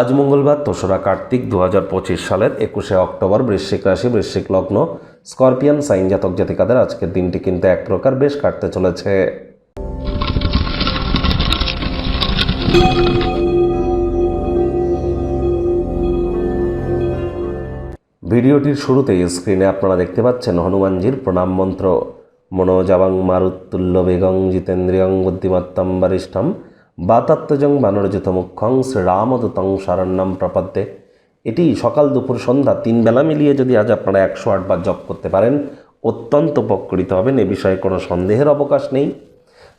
আজ মঙ্গলবার দোসরা কার্তিক দু হাজার পঁচিশ সালের একুশে অক্টোবর বৃশ্চিক রাশি, বৃশ্চিক লগ্ন, স্করপিয়ান, সাইন জাতক জাতিকাদের আজকের দিনটি কিন্তু এক প্রকার বেশ কাটতে চলেছে। ভিডিওটির শুরুতেই স্ক্রিনে আপনারা দেখতে পাচ্ছেন হনুমানজির প্রণাম মন্ত্র। মনোজাবাং মারুত্তুল্য বেগং জিতেন্দ্রিয়ং বুদ্ধিমত্তম বরিষ্ঠম। বাতাত্মজং বানরজিত মুখ্যং শ্রীরামদূতং শরণ্যম প্রপদ্যে। এটি সকাল দুপুর সন্ধ্যা তিন বেলা মিলিয়ে যদি আজ আপনারা একশো আটবার জপ করতে পারেন, অত্যন্ত উপকৃত হবেন, এ বিষয়ে কোনো সন্দেহের অবকাশ নেই।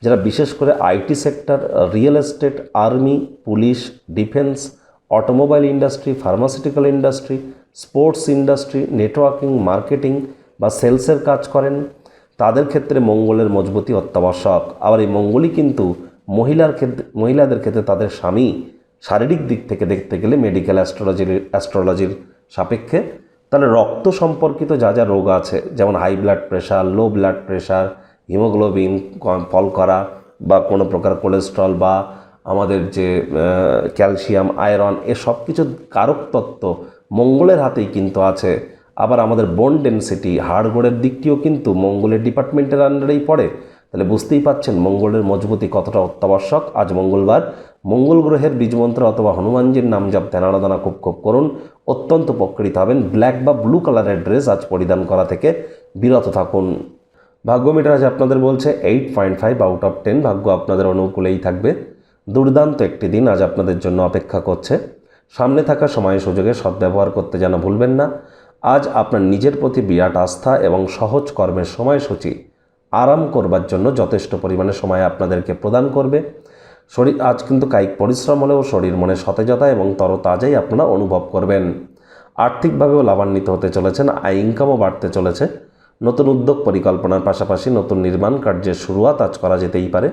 যারা বিশেষ করে IT sector, real estate, army, police, defence, automobile industry, pharmaceutical industry, sports industry, networking, marketing বা সেলসের কাজ করেন, তাদের ক্ষেত্রে মঙ্গলের মজবুতি অত্যাবশ্যক। আবার এই মঙ্গলই কিন্তু মহিলার ক্ষেত্রে, মহিলাদের ক্ষেত্রে তাদের স্বামী শারীরিক দিক থেকে দেখতে গেলে মেডিকেল অ্যাস্ট্রোলজির অ্যাস্ট্রোলজির সাপেক্ষে। তাহলে রক্ত সম্পর্কিত যা যা রোগ আছে, যেমন high blood pressure low blood pressure haemoglobin fall করা বা কোনো প্রকার কোলেস্ট্রল বা আমাদের যে ক্যালসিয়াম আয়রন এ সব কিছু কারক তত্ত্ব মঙ্গলের হাতেই কিন্তু আছে। আবার আমাদের বোন ডেন্সিটি হাড়গোড়ের দিকটিও কিন্তু মঙ্গলের ডিপার্টমেন্টের আন্ডারেই পড়ে। তাহলে বুঝতেই পাচ্ছেন মঙ্গলের মজবুতি কতটা অত্যাবশ্যক। আজ মঙ্গলবার, মঙ্গল গ্রহের বীজমন্ত্র অথবা হনুমানজির নাম জপ ধ্যান আরাধনা খুব খুব করুন। অত্যন্ত উপকৃত হবেন। ব্ল্যাক বা ব্লু কালারের ড্রেস আজ পরিধান করা থেকে বিরত থাকুন। ভাগ্য মিটার আজ আপনাদের বলছে eight point five out of ten. ভাগ্য আপনাদের অনুকূলেই থাকবে। দুর্দান্ত একটি দিন আজ আপনাদের জন্য অপেক্ষা করছে। সামনে থাকা সময় সুযোগে সদ্ব্যবহার করতে যেন ভুলবেন না। আজ আপনার নিজের প্রতি বিরাট আস্থা এবং সহজ কর্মের সময়সূচি। আরাম করবার জন্য যথেষ্ট পরিমাণে সময় আপনাদেরকে প্রদান করবে। শরীর, আজ কিন্তু কায়িক পরিশ্রম হলেও শরীর মনে সতেজতা এবং তরতাজাই আপনারা অনুভব করবেন। আর্থিকভাবেও লাভান্বিত হতে চলেছেন, আয় ইনকামও বাড়তে চলেছে। নতুন উদ্যোগ পরিকল্পনার পাশাপাশি নতুন নির্মাণ কার্যের শুরুয়াত আজ করা যেতেই পারে।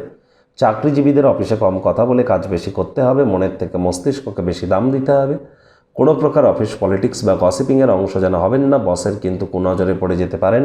চাকরিজীবীদের অফিসে কম কথা বলে কাজ বেশি করতে হবে, মনের থেকে মস্তিষ্ককে বেশি দাম দিতে হবে। কোনো প্রকার অফিস পলিটিক্স বা গসিপিংয়ের অংশ যেন হবেন না, বসের কিন্তু কুনজরে পড়ে যেতে পারেন।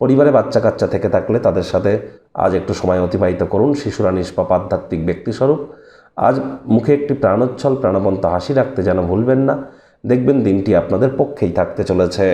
পরিবারে বাচ্চা কাচ্চা থেকে থাকলে তাদের সাথে আজ একটু সময় অতিবাহিত করুন। শিশুরা নিষ্পাপ, আধ্যাত্মিক ব্যক্তিস্বরূপ। আজ মুখে একটি প্রাণোচ্ছল, প্রাণবন্ত হাসি রাখতে যেন ভুলবেন না। দেখবেন দিনটি আপনাদের পক্ষেই থাকতে চলেছে।